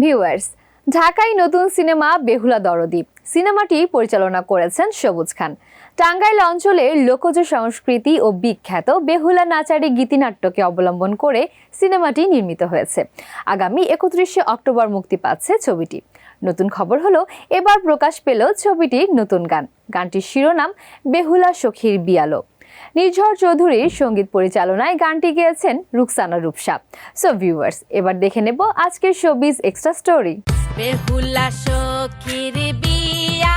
Viewers, ঢাকায় নতুন cinema Behula দরদি সিনেমাটি পরিচালনা করেছেন সবুজ খান। টাঙ্গাইল অঞ্চলের লোকজ সংস্কৃতি ও বিখ্যাত বেহুলা নাচারি গীতিনাট্যকে অবলম্বন করে সিনেমাটি নির্মিত হয়েছে। আগামী একত্রিশে অক্টোবর মুক্তি পাচ্ছে ছবিটি। নতুন খবর হলো, এবার প্রকাশ পেল ছবিটির নতুন গান। গানটির শিরোনাম, বেহুলা সখীর বিয়ালো। নির্ঝর চৌধুরীর সংগীত পরিচালনায় গানটি গেয়েছেন রুকসানা রূপসা। সো ভিউয়ার্স এবার দেখে নেব আজকের শোবিজ এক্সট্রা স্টোরি। বেহুলা সখীর বিয়া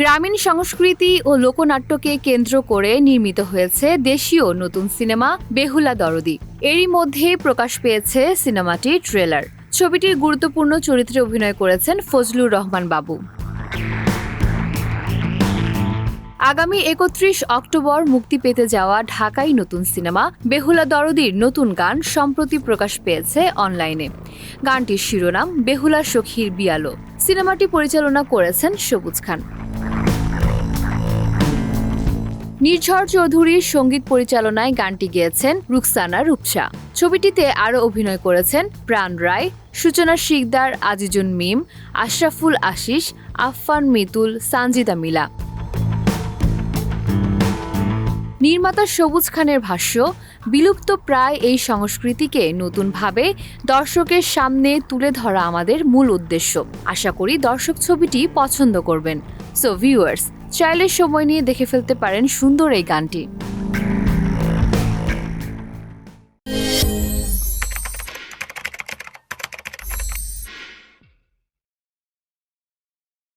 গ্রামীণ সংস্কৃতি ও লোকনাট্যকে কেন্দ্র করে নির্মিত হয়েছে দেশীয় নতুন সিনেমা বেহুলা দরদি। এরই মধ্যে প্রকাশ পেয়েছে সিনেমাটির ট্রেলার। ছবিটির গুরুত্বপূর্ণ চরিত্রে অভিনয় করেছেন ফজলুর রহমান বাবু। আগামী একত্রিশ অক্টোবর মুক্তি পেতে যাওয়া ঢাকাই নতুন সিনেমা বেহুলা দরদির নতুন গান সম্প্রতি প্রকাশ পেয়েছে অনলাইনে। গানটির শিরোনাম, বেহুলা সখীর বিয়ালো। সিনেমাটি পরিচালনা করেছেন সবুজ খান। নির্ঝর চৌধুরীর সংগীত পরিচালনায় গানটি গেয়েছেন রুকসানা রূপসা। ছবিটিতে আরও অভিনয় করেছেন প্রাণ রায়, সূচনা শিকদার, আজিজুন মিম, আশরাফুল আশিস, আফফান মিতুল, সানজিদা মিলা। নির্মাতা সবুজ খানের ভাষ্য, বিলুপ্ত প্রায় এই সংস্কৃতিকে নতুনভাবে দর্শকের সামনে তুলে ধরা আমাদের মূল উদ্দেশ্য। আশা করি দর্শক ছবিটি পছন্দ করবেন। সো ভিউয়ার্স চাইলে সময় নিয়ে দেখে ফেলতে পারেন সুন্দর এই গানটি।